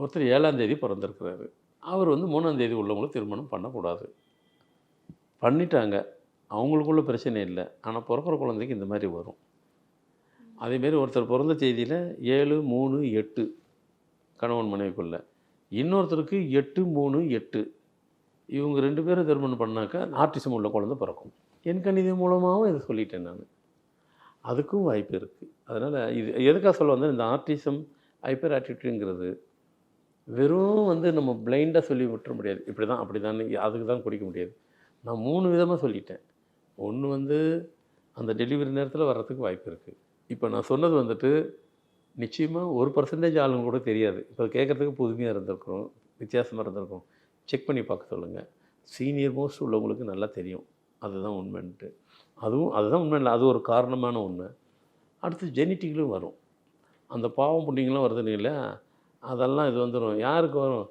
ஒருத்தர் ஏழாம் தேதி பிறந்திருக்கிறாரு. அவர் வந்து மூணாம் தேதி உள்ளவங்களும் திருமணம் பண்ணக்கூடாது. பண்ணிட்டாங்க. அவங்களுக்குள்ள பிரச்சனை இல்லை. ஆனால் பிறக்கிற குழந்தைக்கு இந்த மாதிரி வரும். அதேமாரி ஒருத்தர் பிறந்த செய்தியில் ஏழு மூணு எட்டு கணவன் மனைவிக்குள்ள. இன்னொருத்தருக்கு எட்டு மூணு எட்டு. இவங்க ரெண்டு பேரும் திருமணம் பண்ணாக்கா ஆர்டிசம் உள்ள குழந்தை பிறக்கும். என் கணிதம் மூலமாகவும் இதை சொல்லிட்டேன் நான். அதுக்கும் வாய்ப்பு இருக்குது அதனால் இது எதுக்காக சொல்ல வந்தேன்? இந்த ஆர்டிசம் ஹைப்பர் ஆட்டிடியூடுங்கிறது வெறும் வந்து நம்ம பிளைண்டாக சொல்லி விட்டுற முடியாது. இப்படி தான் அப்படி தான் அதுக்கு தான் குடிக்க முடியாது. நான் மூணு விதமாக சொல்லிட்டேன். ஒன்று வந்து அந்த டெலிவரி நேரத்தில் வர்றதுக்கு வாய்ப்பு இருக்குது இப்போ நான் சொன்னது வந்துட்டு நிச்சயமாக ஒரு பர்சன்டேஜ் ஆளுங்க கூட தெரியாது. இப்போ கேட்குறதுக்கு புதுமையாக இருந்திருக்கிறோம் வித்தியாசமாக இருந்திருக்கும். செக் பண்ணி பார்க்க சொல்லுங்கள் சீனியர் மோஸ்ட் உள்ளவங்களுக்கு நல்லா தெரியும். அதுதான் உண்மைன்ட்டு. அதுவும் அதுதான் உண்மை இல்லை அது ஒரு காரணமான உண்மை. அடுத்து ஜெனட்டிக்லும் வரும். அந்த பாவம் புண்ணியங்களும் வருதுன்னு இல்லை அதெல்லாம் இது வந்துடும் யாருக்கு வரும்?